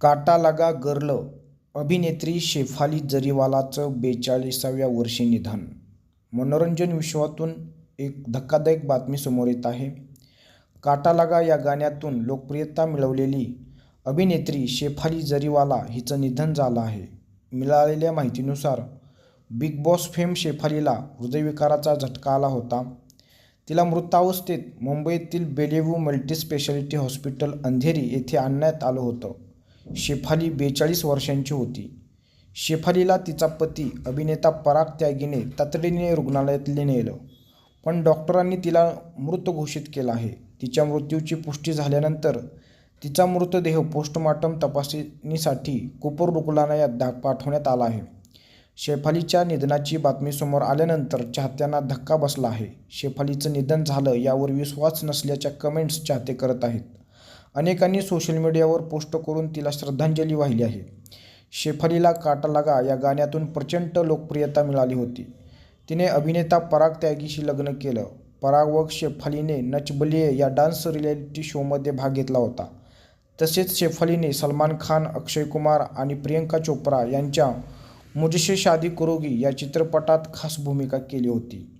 काटा लगा अभिनेत्री शेफाली जरीवालाचं बेचाळीसाव्या वर्षी निधन. मनोरंजन विश्वातून एक धक्कादायक बातमी समोर येत आहे. काटा लगा या गाण्यातून लोकप्रियता मिळवलेली अभिनेत्री शेफाली जरीवाला हिचं निधन झालं आहे. मिळालेल्या माहितीनुसार बिग बॉस फेम शेफालीला हृदयविकाराचा झटका आला होता. तिला मृतावस्थेत मुंबईतील बेलेव्यू मल्टीस्पेशालिटी हॉस्पिटल अंधेरी येथे आणण्यात आलं होतं. शेफाली बेचाळीस वर्षांची होती. शेफालीला तिचा पती अभिनेता पराग त्यागीने तातडीने रुग्णालयात नेलं. पण डॉक्टरांनी तिला मृत घोषित केलं आहे. तिच्या मृत्यूची पुष्टी झाल्यानंतर तिचा मृतदेह पोस्टमॉर्टम तपासणीसाठी कुपूर रुग्णालयात दा पाठवण्यात आला आहे. शेफालीच्या निधनाची बातमी समोर आल्यानंतर चाहत्यांना धक्का बसला आहे. शेफालीचं निधन झालं यावर विश्वास नसल्याच्या कमेंट्स चाहते करत आहेत. अनेकांनी सोशल मीडियावर पोस्ट करून तिला श्रद्धांजली वाहिली आहे. शेफालीला काटा लागा या गाण्यातून प्रचंड लोकप्रियता मिळाली होती. तिने अभिनेता पराग त्यागीशी लग्न केलं. पराग व शेफालीने नच बलिये या डान्स रिॲलिटी शोमध्ये भाग घेतला होता. तसेच शेफालीने सलमान खान अक्षय कुमार आणि प्रियंका चोप्रा यांच्या मुझसे शादी करोगी या चित्रपटात खास भूमिका केली होती.